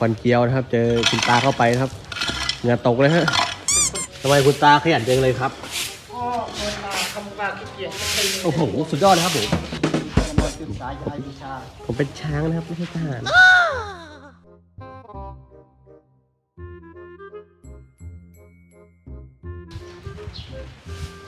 ควันเกียวนะครับ เจอคุณตาเข้าไปนะครับเหงื่อตกเลยฮะทำไมคุณตาขยันจังเลยครับก็เวลาทำการขี้เกียจก็ไปโอ้โหสุดยอดนะครับผมมาศึกษาจะได้วิชาผมเป็นช้างนะครับไม่ใช่ทหาร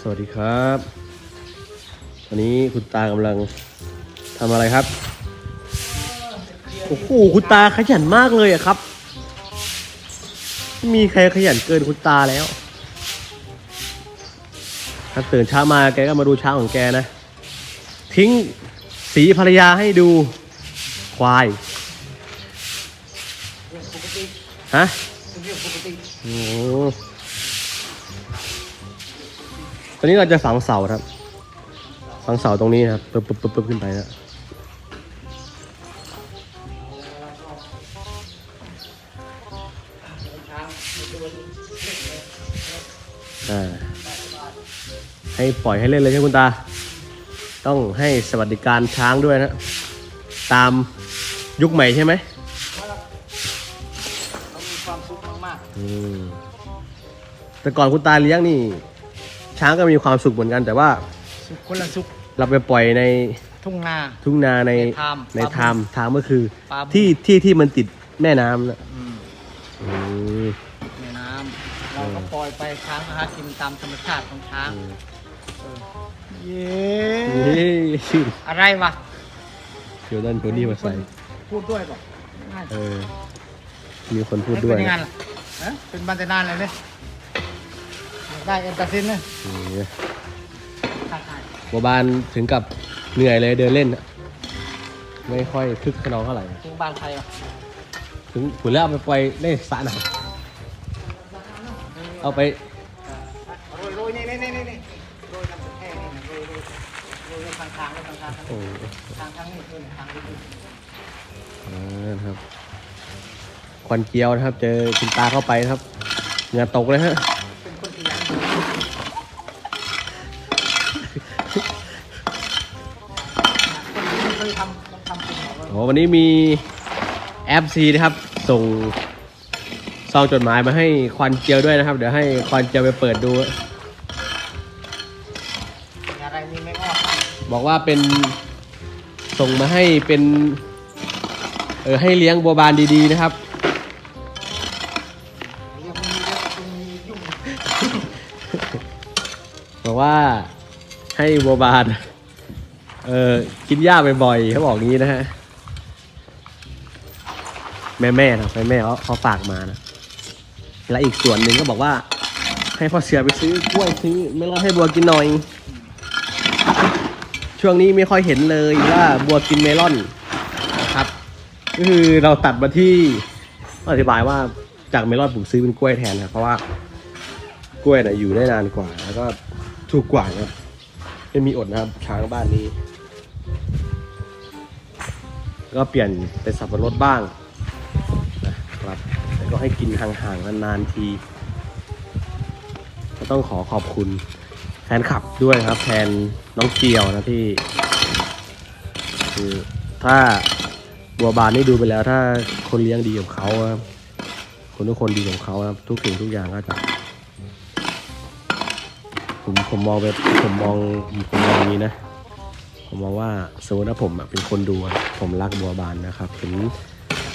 สวัสดีครับวันนี้คุณตากำลังทำอะไรครับ โอ้โหคุณตาขยันมากเลยอะครับ มีใครขยันเกินคุณตาแล้วถ้าตื่นเช้ามาแกก็มาดูช้างของแกนะ ทิ้งสีภรรยาให้ดูควายฮะเป็นเรื่องปกติโอ้ตอนนี้เราจะฝังเสาครับ ฝังเสาตรงนี้ครับปึ๊บปึ๊บปึ๊บปึ๊บขึ้นไปนะ ปล่อยให้เล่นเลยใช่ไหมคุณตา ต้องให้สวัสดิการช้างด้วยนะ ตามยุคใหม่ใช่ไหมต้องมีความสุขมากอืมแต่ก่อนคุณตาเลี้ยงนี่ ช้างก็มีความสุขเหมือนกัน แต่ว่าๆสุขคนละสุขเราไปปล่อยในทุ่งนา ทุ่งนาในในไทม์ในปลาบุไทม์ไทม์ก็คือ ปลาบุที่ที่ที่มันติดแม่น้ำนะอืมอืม ในน้ำเราก็ปล่อยไปช้างหากินตามธรรมชาติของช้างเออ เย้นี่ชื่ออะไรวะเดี๋ยวนั่นคนนี้มาใส่ พูดด้วยบอกง่ายเออ มีคนพูดไม่ด้วยเป็นนะงานล่ะฮะเป็นบันเตนานเลยเนี่ยได้เอ็นตัดสินเลยนี่ขาดหายบัวบานถึงกับเหนื่อยเลยเดินเล่นน่ะไม่ค่อยคึกขนองเท่าไหร่ ถึงบ้านใครวะถึงผุนแล้วเอาไปปล่อยในสระไหนเอาไป ทางทางทางทางทางโอ้ทางทางนี่คือทางนี้อ่านะครับ ควันเกียวนะครับ เจอคุณตาเข้าไปนะครับ เหงื่อตกเลยฮะเป็นคนขยันเคยทำต้องทำเป็นของโอ้วันนี้มีแอปซีนะครับ ส่งซองจดหมายมาให้ควันเกียวด้วยนะครับ เดี๋ยวให้ควันเกียวไปเปิดดู บอกว่าเป็นส่งมาให้เป็น เออให้เลี้ยงบัวบานดีๆนะครับ บอกว่าให้บัวบาน เออกินหญ้าบ่อยๆเขาบอกงี้นะฮะ แม่แม่ๆนะแม่แม่ๆเขาเขาฝากมานะ และอีกส่วนหนึ่งก็บอกว่า ให้พ่อเสือไปซื้อกล้วยซื้อเมลอนให้บัวกินหน่อย ช่วงนี้ไม่ค่อยเห็นเลยว่าบัวกินเมลอนนะครับก็คือเราตัดมาที่อธิบายว่าจากเมลอนผมซื้อเป็นกล้วยแทนครับเพราะว่ากล้วยน่ะอยู่ได้นานกว่า แล้วก็ถูกกว่านะครับไม่มีอดนะครับช้างบ้านนี้ ก็เปลี่ยนเป็นสับปะรดบ้างนะครับแต่ก็ให้กินห่างๆนานๆทีก็ต้องขอขอบคุณ แฟนคลับด้วยครับแทนน้องเกียวนะที่คือถ้าบัวบานนี่ดูไปแล้ว ถ้าคนเลี้ยงดีกับเขาครับคนทุกคนดีกับเขาครับทุกสิ่งทุกอย่างก็จะผมผมมองแบบผมมองผมมองนี้นะ ผมมองว่าสมมติว่าผมเป็นคนดูผมรักบัวบานนะครับเห็น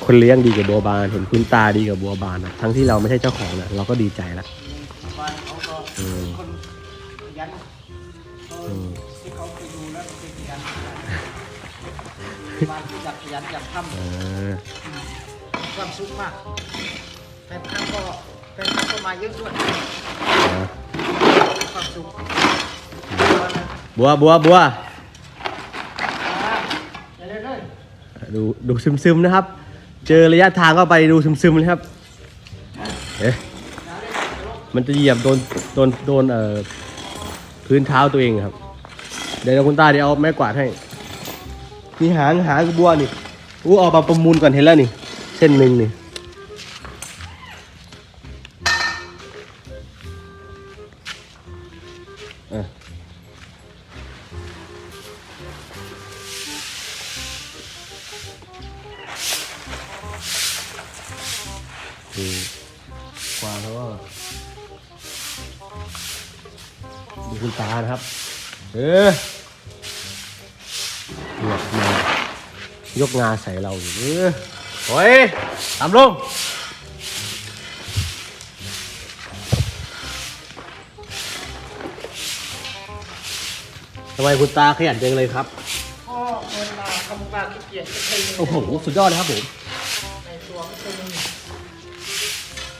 คนเลี้ยงดีกับบัวบาน เห็นคุณตาดีกับบัวบานอะทั้งที่เราไม่ใช่เจ้าของนะเราก็ดีใจละ ยันเอออืมที่เขาไปดูแล้วก็เป็นขยันบ้านที่จับขยันจับทำ เออ ความสุขมากแฟนคลับก็แฟนคลับก็มาเยอะด้วยนะความสุขบัวบัวบัวอย่าเล่นเลยดูดูซึมซึมๆนะครับ เจอระยะทางเข้าไปดูซึมซึมๆเลยครับ เอ๊ะ มันจะเหยียบโดนโดนโดนเอ่อ พื้นเท้าตัวเองครับ เดี๋ยวคุณตาเดี๋ยวเอาไม้กวาดให้นี่หางหางบัวนี่อู้เอามาประมูลก่อนเห็นแล้วนี่ เส้นหนึ่งนี่อะคืกวางเขาก็ ดูคุณตานะครับ เออเนี่ยมายกงาใส่เราอยู่เออโอ้ยตามลงทำไมคุณตาขยันจังเลยครับพ่อเวลาทำการขี้เกียจก็เคยมีโอ้โหสุดยอดเลยครับผมในตัวก็เคยมี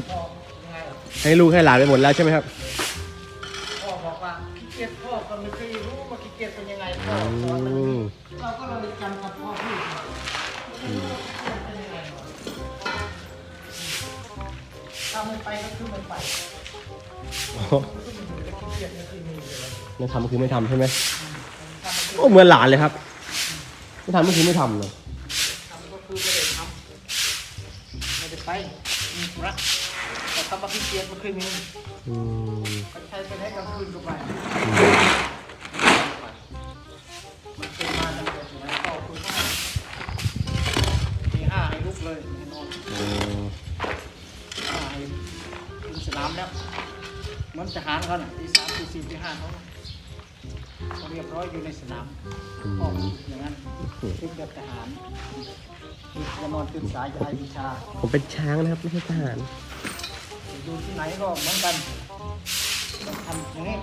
พ่อยังไงล่ะให้ลูกให้หลานไปหมดแล้วใช่ไหมครับ เป็นยังไงพ่ออืสอนมันมเราก็เลยจำกับพ่อพูดมาเป็นยังไงหรอถ้าไม่ไปก็คือไม่ไปก็คือมันอยู่แต่ขี้เกียจไม่เคยมีเลยไม่ทำคือไม่ทำใช่ไหมโอ้เหมือนหลานเลยครับ ไม่ทำก็คือไม่ทำเลยทำก็คือไม่ได้ทำไม่ได้ไปมีธุระแต่คำว่าขี้เกียจมันเคยมีอืมก็ใช้ไปได้กลางคืนก็ไป เลยให้นอนอืมห้าให้ขึ้นสนามแล้ว มันทหารเขาน่ะตีสามตีสี่ตีห้าเขาเขาเรียบร้อยอยู่ในสนามพ่ออย่างนั้นขึ้นแบบทหารมีจะนอนตื่นสายจะให้วิชา ผมเป็นช้างนะครับ ไม่ใช่ทหารอยู่ที่ไหนก็เหมือนกันต้องทำอย่างนี้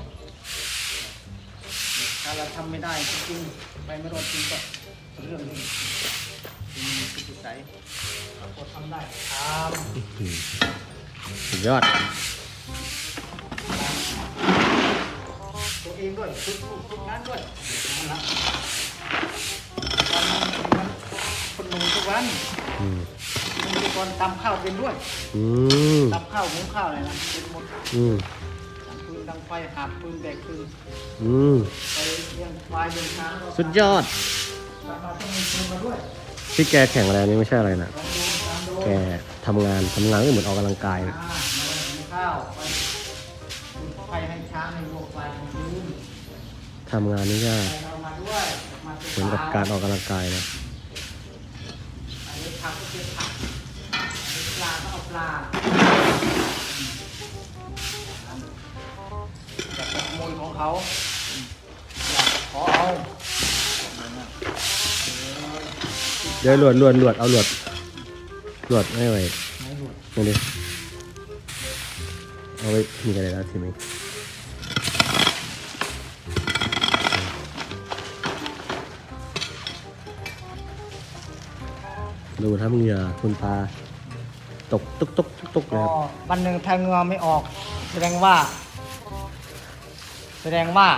ถ้าเราทำไม่ได้จริงๆไปไม่รอดจริงก็เรื่องนี้ สุดใจเราก็ทำได้ทสุดยอดำตัวเองด้วยฝึกลูกฝึกงานด้วยนั่นละวันนี้คนหนุ่มทุกวันอืม มีคนตำข้าวเป็นด้วยอืม ตำข้าวหุงข้าวอะไรนะเป็นหมดอืม ดังปืนดังไฟหาบปืนแบกปืนอืม ไปเลี้ยงควายเลี้ยงช้างก็สุดยอดเราต้องมีปืนมาด้วย ที่แกแข่งแรงนี่ไม่ใช่อะไรนะแกทำงานทำงานก็เหมือนออกกำลังกายอ่างานทำงานนี่ก็เอามาด้วยาตัวเหมือนกับการออกกำลังกายนะอันนี้ผักก็เป็นผักอันนี้ปลาก็เอาปลาจะขโมยของเขาอยากขอเอา เดี๋ยวหลวดหลวดหลวดเอาหลวดหลวดไม่ไหวไม่หลุดนี่ดิเอาไว้มีอะไรแล้วทีนี้ดูถ้าเหงื่อคุณตาตกตุกตุกตุกตุกเลยก็ครับวันหนึ่งถ้าเหงือไม่ออก แสดงว่า แสดงว่า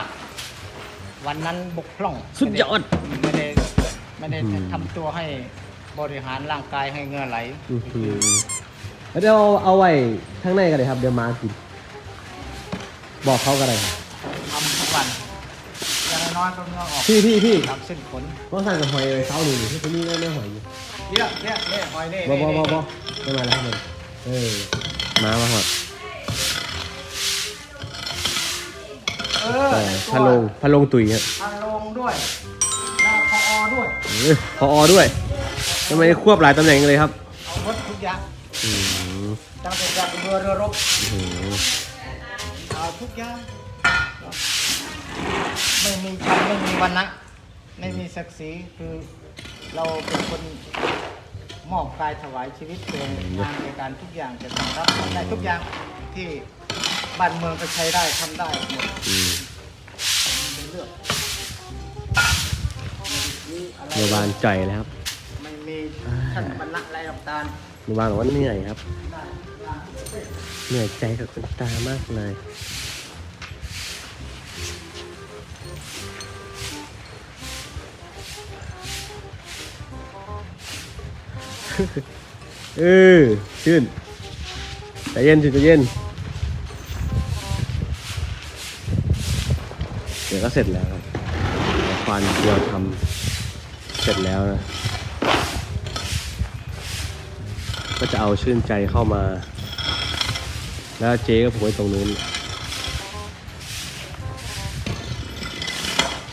วันนั้นบกพร่องสุดยอดไม่ได้ ไม่ได้อืม ทำตัวให้บริหารร่างกายให้เหงื่อไหลอื้อหือแล้วเดี๋ยวเอาไว้ข้างในกันเลยครับ เดี๋ยวมากิน บอกเขากันเลยครับทำทุกวันอย่างน้อยก็เหงื่อออกพี่พี่พี่ตามเส้นขนว่าสั่งกับหอยไว้เช้าหนึ่งที่คนนี้ไม่ไม่หอยอยู่เรียกเรียกเรียกหอยเน่บอบอบอเน่บอไม่มาแล้วครับผมเออมามาหอดเออแต่ในตัวพะโลงพะโลงตุยครับ พันลงด้วยหน้าพอ ด้วยเออพออด้วยทำไมควบหลายตำแหน่งเลยครับเอาหมดทุกอย่างอืมตั้งแต่จากเรือเรือรบอืมเอาทุกอย่างไม่มีชั้นไม่มีวันนะไม่มีศักดิ์ศรีคือเราเป็นคนมอบกายถวายชีวิตเป็นงานในการทุกอย่างจะทำรับทำได้ทุกอย่างที่บ้านเมืองก็ใช้ได้ทำได้หมดอืมเป็นเรื่องนี่อะไร เมื่อวานใจอยเลยครับไม่มีท่านบรรณะอะไรหรอกตาลเมื่อวานบอกว่าเหนื่อยครับได้งานทุกประเภทเหนื่อยใจกับคุณตามากเลย เออชื่นใจเย็นชื่นใจเย็น เดี๋ยวก็เสร็จแล้วครับควันเดียวทำ เสร็จแล้วนะ ก็จะเอาชื่นใจเข้ามา แล้วเจ๊ก็ผมไว้ตรงนู้น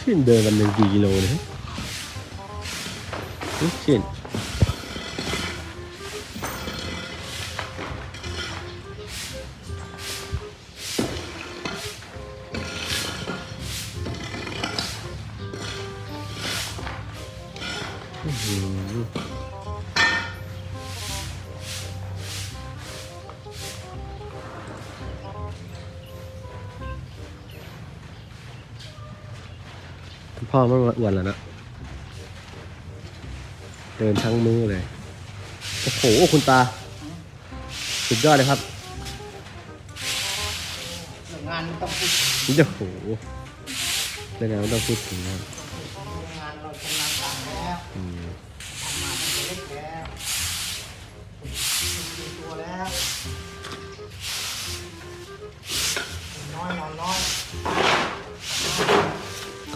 ชื่นเดินวันหนึ่งกี่กิโลเลยชื่น พ่อไมันอ้วนแล้วนะ เดินทั้งมือเลย โอ้โห คุณตา สุดยอดเลยครับ งานต้องพูดถึงโอ้โหเรื่งานต้องพูดถึงนะ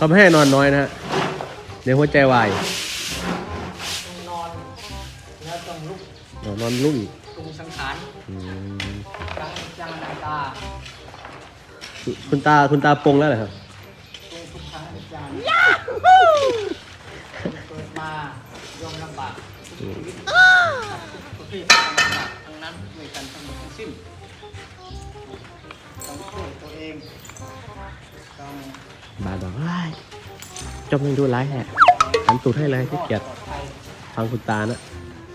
เขาไม่ให้นอนน้อยนะฮะเดี๋ยวหัวใจวายต้องนอนแล้วต้องลุกนอนนอนลุ่มอีกปรุงสังขารอืมจังจังนาตาคุณตาคุณตาปรงแล้วเหรอครับปรุงทุกครั้งทุกอย่างเกิดมาย่อมลำบากทุกชีวิตทุกประเภทต้องลำบากทั้งนั้นด้วยกันทั้งหมดทั้งสิ้นต้องช่วยตัวเองต้อง บาสบอกว้าจมยังดูร้ายแฮะหันตูดให้เลยที่เกียดฟังคุณตานะ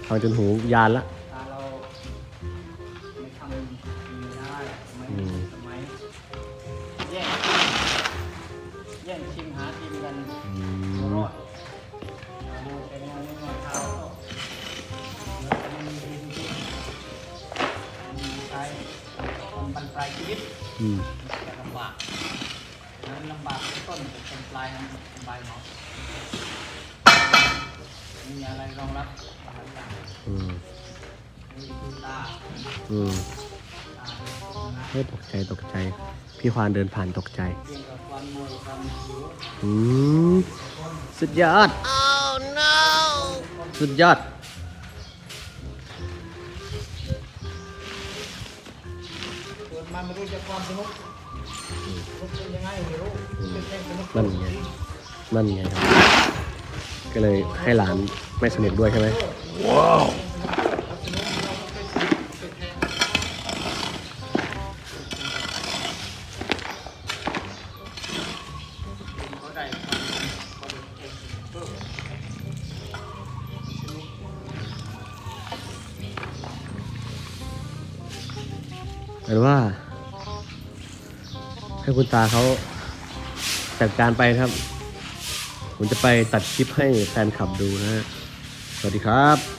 ฟังจนหูยานละอืม ลำบากต้นแต่ตอนปลายนั้นสบายเนาะมีอะไรรองรับหลายอย่างอืมมีคือตาอืมตาเฮ้ยตกใจตกใจ พี่ควานเดินผ่านตกใจ เกี่ยวกับความมวยความหิวอืมสุดยอด สุดยอด เกิดมาไม่รู้จะความสนุก นุกเป็นยังไงไม่รู้เป็นแค่สนุกนั่นไงนั่นไงครับก็เลยให้หลานไม่สนิทด้วยใช่ไหมเขาได้ความเขาได้เองเพิ่มสนุกเป็นว่า คุณตาเขาจัดการไปครับ ผมจะไปตัดคลิปให้แฟนคลับดูนะฮะสวัสดีครับ